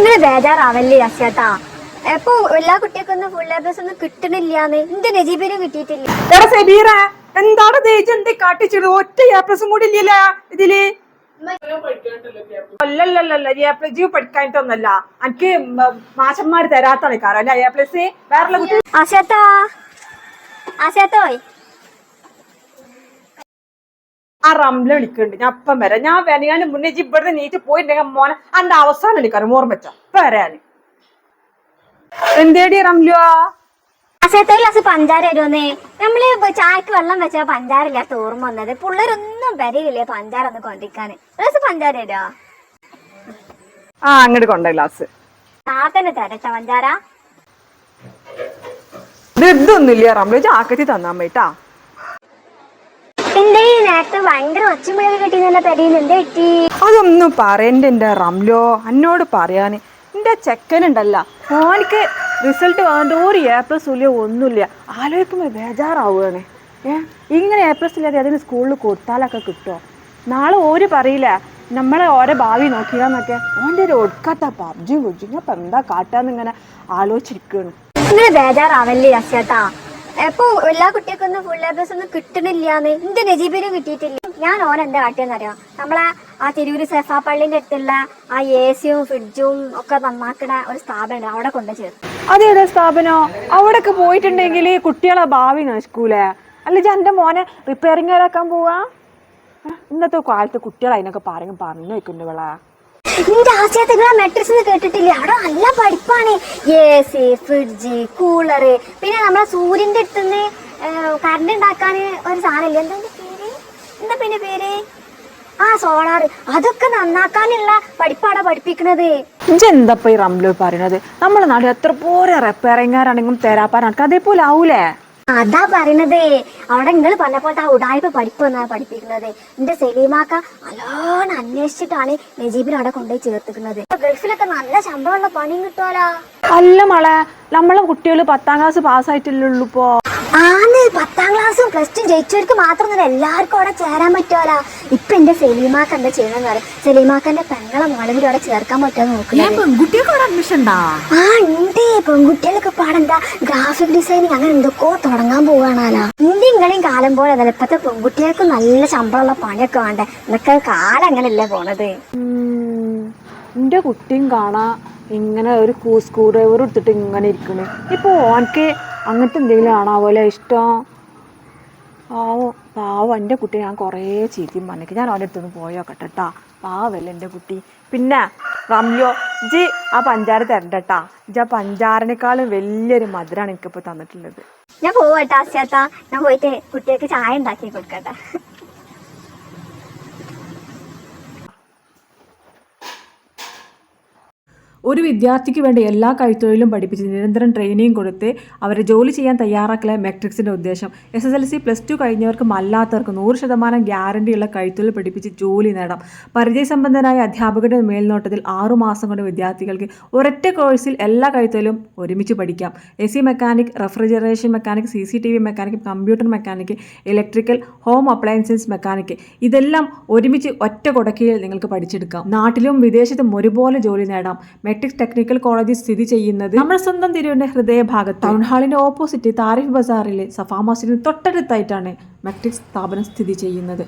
ഇങ്ങനെ ബേജാറാവല്ലേ അശ്വത്താ എപ്പോ എല്ലാ കുട്ടികൾക്കൊന്നും ഫുൾ എ പ്ലസ് ഒന്നും കിട്ടണില്ലാന്ന്. എന്റെ നജീബിനും കിട്ടിയിട്ടില്ല? എടാ സബീറ എന്താണ് എന്ത് കാട്ടിച്ചത്? ഒറ്റ എ കൂടി ഇല്ലല്ല ഇതിൽ? അല്ലല്ലല്ല പഠിക്കാനിട്ടൊന്നല്ല എനിക്ക് മാഷന്മാര് തരാത്ത കാരണം അല്ല? എ വേറെ കുട്ടി ആ റംല വിളിക്കുന്നുണ്ട്. ഞാൻ അപ്പം വരാം. ഞാൻ വരാൻ മുന്നേ ഇവിടെ നീറ്റ് പോയിട്ടുണ്ടെങ്കിൽ മോനെ അന്റെ അവസാനം വിളിക്കാറ് ഓർമ്മ വെച്ചോ ഇപ്പൊ വരാന്. എന്തേടി റംലുവാ അശ്വത്ത ഗ്ലാസ് പഞ്ചാര വരുമെന്നേ നമ്മൾ ചായക്ക് വെള്ളം വെച്ചാ പഞ്ചാര ഇല്ലാത്ത ഓർമ്മ വന്നത്. പിള്ളേരൊന്നും വരില്ലേ പഞ്ചാര ഒന്ന് കൊണ്ടിരിക്കാന്. ഗ്ലാസ് പഞ്ചാര തരുമോ ആ അങ്ങോട്ട് കൊണ്ടേ ഗ്ലാസ്. താത്തന്നെ തരട്ട പഞ്ചാര. ഇത് ഇതൊന്നുമില്ല റംലു. ചാക്കത്തി തന്നാൻ പോയിട്ടാ എന്റെ ഈ നേരത്തെ ഭയങ്കര ഒച്ചമുഴകൾ കിട്ടിയെന്നല്ല പെരിയിൽ എന്തേ പറ്റി അതൊന്നും പറയണ്ട എന്റെ റംലോ. എന്നോട് പറയാന്. എന്റെ ചെക്കനുണ്ടല്ല. ഓനിക്ക് റിസൾട്ട് വേണ്ട ഒരു എ പ്ലസ് ഇല്ല ഒന്നുമില്ല. ആലോചിക്കുമ്പോൾ ബേജാറാവുകയാണ്. ഏ? ഇങ്ങനെ എ പ്ലസ് ഇല്ലാതെ അതിന് സ്കൂളിൽ കൊടുത്താലൊക്കെ കിട്ടുമോ നാളെ ഓര് പറയില്ല നമ്മളെ ഓരോ ഭാവി നോക്കിയാന്നൊക്കെ. ഓന്റെ ഒരു ഒടുക്കാത്ത പബ്ജി ഞാൻ ഇപ്പം എന്താ കാട്ടാന്ന് ഇങ്ങനെ ആലോചിച്ചിരിക്കുകയാണ് ഇങ്ങനെ ബേജാറാവല്ലേ അശ്വത്താ എപ്പൊ എല്ലാ കുട്ടികൾക്കൊന്നും ഫുൾ എ ഒന്നും കിട്ടണില്ലാന്ന് എന്റെ നജീബിനും കിട്ടിയിട്ടില്ല. ഞാൻ ഓൻ എന്താ അറിയാം? നമ്മളെ ആ തിരൂര് സെഫാ പള്ളിന്റെ അടുത്തുള്ള ആ എ സിയും ഫ്രിഡ്ജും ഒക്കെ നന്നാക്കണ ഒരു സ്ഥാപനം അവിടെ കൊണ്ടു ചേർത്തു. അതേതാ സ്ഥാപനോ? അവിടൊക്കെ പോയിട്ടുണ്ടെങ്കിൽ കുട്ടികളെ ഭാവി നശിക്കൂലേ? അല്ല എന്റെ മോനെ റിപ്പയറിംഗ് ആക്കാൻ പോവാ? ഇന്നത്തെ കാലത്ത് കുട്ടികൾ അതിനൊക്കെ പറയും പറഞ്ഞു വെക്കുന്നുണ്ട് വിള നിന്റെ ആശയത്തെ ആശയത്തിൽ മെട്രിക്സ് കേട്ടിട്ടില്ലേ? അവിടെ നല്ല പഠിപ്പാണ്. എ സി ഫ്രിഡ്ജ് കൂളറ് പിന്നെ നമ്മളെ സൂര്യന്റെ അടുത്തുനിന്ന് കറണ്ട് ഉണ്ടാക്കാൻ ഒരു സാധനമില്ല എന്താ പേര്? എന്താ പിന്നെ പേര്? ആ സോളാർ അതൊക്കെ നന്നാക്കാനുള്ള പഠിപ്പാടാ പഠിപ്പിക്കണത്. എന്തപ്പ ഈ റംലോ പറയണത് നമ്മളെ നാട് എത്ര പോരെ റിപ്പയറിംഗാരാണെങ്കിലും തരാപ്പാരാണ്. അതേപോലെ ആവൂലേ? അതാ പറയണത്. അവിടെ നിങ്ങൾ പറഞ്ഞ പോലത്തെ ആ ഉടായ്പ പഠിപ്പ് എന്നാ പഠിപ്പിക്കുന്നത്. എന്റെ സെലീമാക്ക നല്ലോണം അന്വേഷിച്ചിട്ടാണ് നജീബിനെ അവിടെ കൊണ്ടുപോയി ചേർത്തിക്കുന്നത്. ഗൾഫിലൊക്കെ നല്ല ശമ്പളമുള്ള പണിയും കിട്ടുമല്ലോ അല്ല മളെ നമ്മളെ കുട്ടികൾ പത്താം ക്ലാസ് പാസ് പാസ്സായിട്ടില്ലുള്ളൂ ഇപ്പോ. ആന്ന് പത്താം ക്ലാസ്സും പ്ലസ് ടു ജയിച്ചവർക്ക് മാത്രമൊന്നുമില്ല എല്ലാവർക്കും അവിടെ ചേരാൻ പറ്റുമല്ല ഇപ്പൊ എന്റെ സെലീമാക്ക എന്താ ചെയ്യണമെന്ന് പറയും സെലീമാക്കന്റെ പെങ്ങളെ മോളെ അവിടെ ചേർക്കാൻ പറ്റുമോ നോക്കുന്നത്. അഡ്മിഷൻ ഉണ്ടാ? ആ ഉണ്ട്. പെൺകുട്ടികളൊക്കെ പാടെന്താ ഗ്രാഫിക് ഡിസൈനിങ് അങ്ങനെ എന്തൊക്കെയോ തുടങ്ങാൻ പോവാണല്ലോ. ഇന്ത്യങ്ങളെയും കാലം പോലെ അതല്ല ഇപ്പത്തെ പെൺകുട്ടികൾക്ക് നല്ല ശമ്പളമുള്ള പണിയൊക്കെ വേണ്ടേ? എന്നൊക്കെ കാലം അങ്ങനെയല്ലേ പോണത്. എന്റെ കുട്ടിയും കാണാ. ഇങ്ങനെ ഒരു സ്ക്രൂ ഡ്രൈവർ എടുത്തിട്ട് ഇങ്ങനെ ഇരിക്കണ്. ഇപ്പോൾ ഓനക്ക് അങ്ങനത്തെ എന്തെങ്കിലും ആണാവോലെ ഇഷ്ടം? പാവോ പാവം എന്റെ കുട്ടി ഞാൻ കുറേ ചീത്തയും പറഞ്ഞേക്ക്. ഞാൻ അവന്റെ അടുത്തൊന്ന് പോയോക്കട്ടെ കേട്ടാ പാവല്ലേ എന്റെ കുട്ടി. പിന്നെ റംയോ ജി ആ പഞ്ചാര തരണ്ടട്ടാ ജി ആ പഞ്ചാരനേക്കാളും വലിയൊരു മധുരമാണ് എനിക്കിപ്പോൾ തന്നിട്ടുള്ളത്. ഞാൻ പോവട്ടാ ഞാൻ പോയിട്ട് കുട്ടികൾക്ക് ചായ ഉണ്ടാക്കി കൊടുക്കട്ടെ. ഒരു വിദ്യാർത്ഥിക്ക് വേണ്ട എല്ലാ കൈത്തൊഴിലും പഠിപ്പിച്ച് നിരന്തരം ട്രെയിനിങ് കൊടുത്ത് അവരെ ജോലി ചെയ്യാൻ തയ്യാറാക്കല മെട്രിക്സിന്റെ ഉദ്ദേശം. S S L C plus two കഴിഞ്ഞവർക്കും അല്ലാത്തവർക്കും നൂറ് ശതമാനം ഗ്യാരണ്ടിയുള്ള കൈത്തൊഴിൽ പഠിപ്പിച്ച് ജോലി നേടാം. പരിചയസമ്പന്നരായ അധ്യാപകരുടെ മേൽനോട്ടത്തിൽ ആറുമാസം കൊണ്ട് വിദ്യാർത്ഥികൾക്ക് ഒരൊറ്റ കോഴ്സിൽ എല്ലാ കൈത്തൊഴിലും ഒരുമിച്ച് പഠിക്കാം. A C mechanic refrigeration mechanic C C T V mechanic computer mechanic electrical home appliances mechanic ഇതെല്ലാം ഒരുമിച്ച് ഒറ്റ കൊടക്കിയിൽ നിങ്ങൾക്ക് പഠിച്ചെടുക്കാം. നാട്ടിലും വിദേശത്തും ഒരുപോലെ ജോലി നേടാം. മെട്രിക്സ് ടെക്നിക്കൽ കോളേജ് സ്ഥിതി ചെയ്യുന്നത് നമ്മുടെ സ്വന്തം തിരുവിന്റെ ഹൃദയഭാഗത്ത്. ടൗൺ ഹാളിന്റെ ഓപ്പോസിറ്റ് താരിഫ് ബസാറിലെ സഫാ തൊട്ടടുത്തായിട്ടാണ് മെട്രിക്സ് സ്ഥാപനം സ്ഥിതി ചെയ്യുന്നത്.